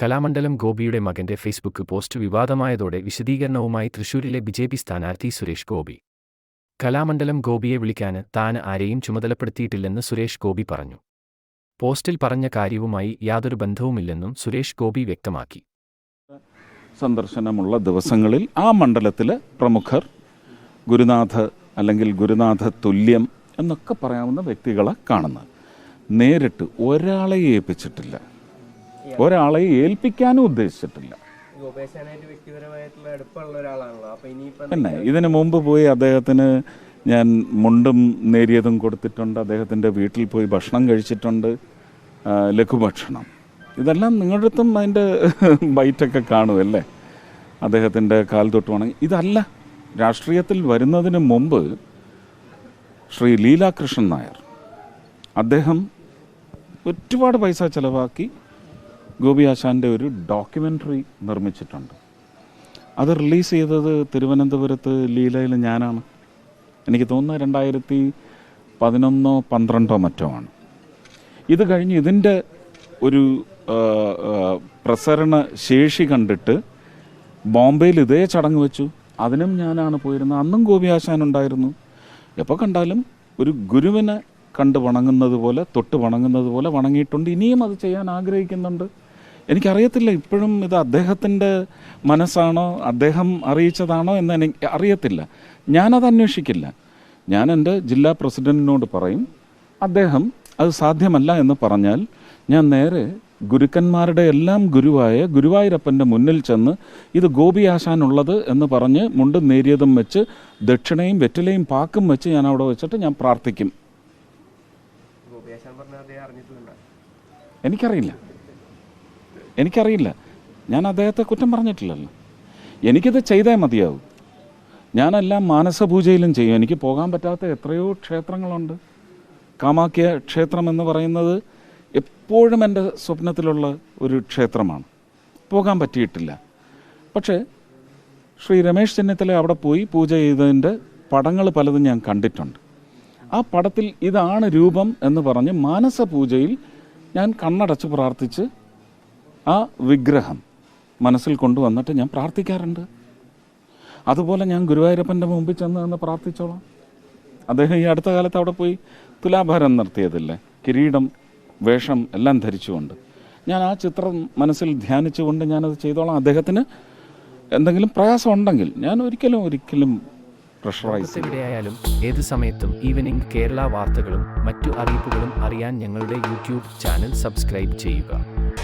കലാമണ്ഡലം ഗോപിയുടെ മകന്റെ Facebook post വിവാദമായതോടെ വിശദീകരണവുമായി തൃശൂരിലെ ബി ജെ പി സ്ഥാനാർത്ഥി സുരേഷ് ഗോപി. കലാമണ്ഡലം ഗോപിയെ വിളിക്കാന് താൻ ആരെയും ചുമതലപ്പെടുത്തിയിട്ടില്ലെന്ന് സുരേഷ് ഗോപി പറഞ്ഞു. പോസ്റ്റിൽ പറഞ്ഞ കാര്യവുമായി യാതൊരു ബന്ധവുമില്ലെന്നും സുരേഷ് ഗോപി വ്യക്തമാക്കി. സന്ദർശനമുള്ള ദിവസങ്ങളിൽ ആ മണ്ഡലത്തിലെ പ്രമുഖർ ഗുരുനാഥ അല്ലെങ്കിൽ ഗുരുനാഥ തുല്യം എന്നൊക്കെ പറയാവുന്ന വ്യക്തികളെ കാണുന്നത് നേരിട്ട് ഒരാളെ ഏൽപ്പിച്ചിട്ടില്ല. ഒരാളെ ഏൽപ്പിക്കാനും ഉദ്ദേശിച്ചിട്ടില്ല. പിന്നെ ഇതിനു മുമ്പ് പോയി അദ്ദേഹത്തിന് ഞാൻ മുണ്ടും നേരിയതും കൊടുത്തിട്ടുണ്ട്. അദ്ദേഹത്തിന്റെ വീട്ടിൽ പോയി ഭക്ഷണം കഴിച്ചിട്ടുണ്ട്. ലഘുഭക്ഷണം. ഇതെല്ലാം നിങ്ങളുടെ അടുത്തും അതിന്റെ ബൈറ്റൊക്കെ കാണുമല്ലേ അദ്ദേഹത്തിന്റെ കാൽ തൊട്ട് വണങ്ങി ഇതല്ല. രാഷ്ട്രീയത്തിൽ വരുന്നതിന് മുമ്പ് ശ്രീ ലീലാകൃഷ്ണൻ നായർ അദ്ദേഹം ഒരുപാട് പൈസ ചിലവാക്കി ഗോപി ആശാന്റെ ഒരു ഡോക്യുമെന്ററി നിർമ്മിച്ചിട്ടുണ്ട്. അത് റിലീസ് ചെയ്തത് തിരുവനന്തപുരത്ത് ലീലയിൽ ഞാനാണ്. എനിക്ക് തോന്നുന്നത് രണ്ടായിരത്തി പതിനൊന്നോ പന്ത്രണ്ടോ മറ്റോ ആണ്. ഇത് കഴിഞ്ഞ് ഇതിന്റെ ഒരു പ്രസരണ ശേഷി കണ്ടിട്ട് ബോംബെയിൽ ഇതേ ചടങ്ങ് വെച്ചു. അതിനും ഞാനാണ് പോയിരുന്നത്. അന്നും ഗോപി ആശാൻ ഉണ്ടായിരുന്നു. എപ്പോൾ കണ്ടാലും ഒരു ഗുരുവിനെ കണ്ട് വണങ്ങുന്നത് പോലെ തൊട്ട് വണങ്ങുന്നത് പോലെ വണങ്ങിയിട്ടുണ്ട്. ഇനിയും അത് ചെയ്യാൻ ആഗ്രഹിക്കുന്നുണ്ട്. എനിക്കറിയത്തില്ല ഇപ്പോഴും ഇത് അദ്ദേഹത്തിന്റെ മനസ്സാണോ അദ്ദേഹം അറിയിച്ചതാണോ എന്ന് എനിക്ക് അറിയത്തില്ല. ഞാനത് അന്വേഷിക്കില്ല. ഞാൻ എന്റെ ജില്ലാ പ്രസിഡന്റിനോട് പറയും അദ്ദേഹം അത് സാധ്യമല്ല എന്ന് പറഞ്ഞാൽ ഞാൻ നേരെ ഗുരുക്കന്മാരുടെ എല്ലാം ഗുരുവായ ഗുരുവായൂരപ്പന്റെ മുന്നിൽ ചെന്ന് ഇത് ഗോപി ആശാനുള്ളത് എന്ന് പറഞ്ഞ് മുണ്ടും നേരിയതും വെച്ച് ദക്ഷിണയും വെറ്റിലയും പാക്കും വെച്ച് ഞാൻ അവിടെ വെച്ചിട്ട് ഞാൻ പ്രാർത്ഥിക്കും. എനിക്കറിയില്ല. എനിക്കറിയില്ല. ഞാൻ അദ്ദേഹത്തെ കുറ്റം പറഞ്ഞിട്ടില്ലല്ലോ. എനിക്കിത് ചെയ്തേ മതിയാവും. ഞാനെല്ലാം മാനസപൂജയിലും ചെയ്യും. എനിക്ക് പോകാൻ പറ്റാത്ത എത്രയോ ക്ഷേത്രങ്ങളുണ്ട്. കാമാക്യ ക്ഷേത്രം എന്ന് പറയുന്നത് എപ്പോഴും എന്റെ സ്വപ്നത്തിലുള്ള ഒരു ക്ഷേത്രമാണ്. പോകാൻ പറ്റിയിട്ടില്ല. പക്ഷേ ശ്രീ രമേശ് ചെന്നിത്തല അവിടെ പോയി പൂജ ചെയ്തതിന്റെ പടങ്ങൾ പലതും ഞാൻ കണ്ടിട്ടുണ്ട്. ആ പടത്തിൽ ഇതാണ് രൂപം എന്ന് പറഞ്ഞ് മാനസ പൂജയിൽ ഞാൻ കണ്ണടച്ച് പ്രാർത്ഥിച്ച് ആ വിഗ്രഹം മനസ്സിൽ കൊണ്ടുവന്നിട്ട് ഞാൻ പ്രാർത്ഥിക്കാറുണ്ട്. അതുപോലെ ഞാൻ ഗുരുവായൂരപ്പന്റെ മുമ്പിൽ ചെന്ന് നിന്ന് പ്രാർത്ഥിച്ചോളാം. അദ്ദേഹം ഈ അടുത്ത കാലത്ത് അവിടെ പോയി തുലാഭാരം നിർത്തിയതില്ലേ? കിരീടം വേഷം എല്ലാം ധരിച്ചുകൊണ്ട്. ഞാൻ ആ ചിത്രം മനസ്സിൽ ധ്യാനിച്ചുകൊണ്ട് ഞാനത് ചെയ്തോളാം. അദ്ദേഹത്തിന് എന്തെങ്കിലും പ്രയാസം ഉണ്ടെങ്കിൽ ഞാൻ ഒരിക്കലും ഒരിക്കലും പ്രഷറൈസ് എവിടെയായാലും ഏത് സമയത്തും ഈവനിംഗ് കേരള വാർത്തകളും മറ്റു അറിയിപ്പുകളും അറിയാൻ ഞങ്ങളുടെ യൂട്യൂബ് ചാനൽ സബ്സ്ക്രൈബ് ചെയ്യുക.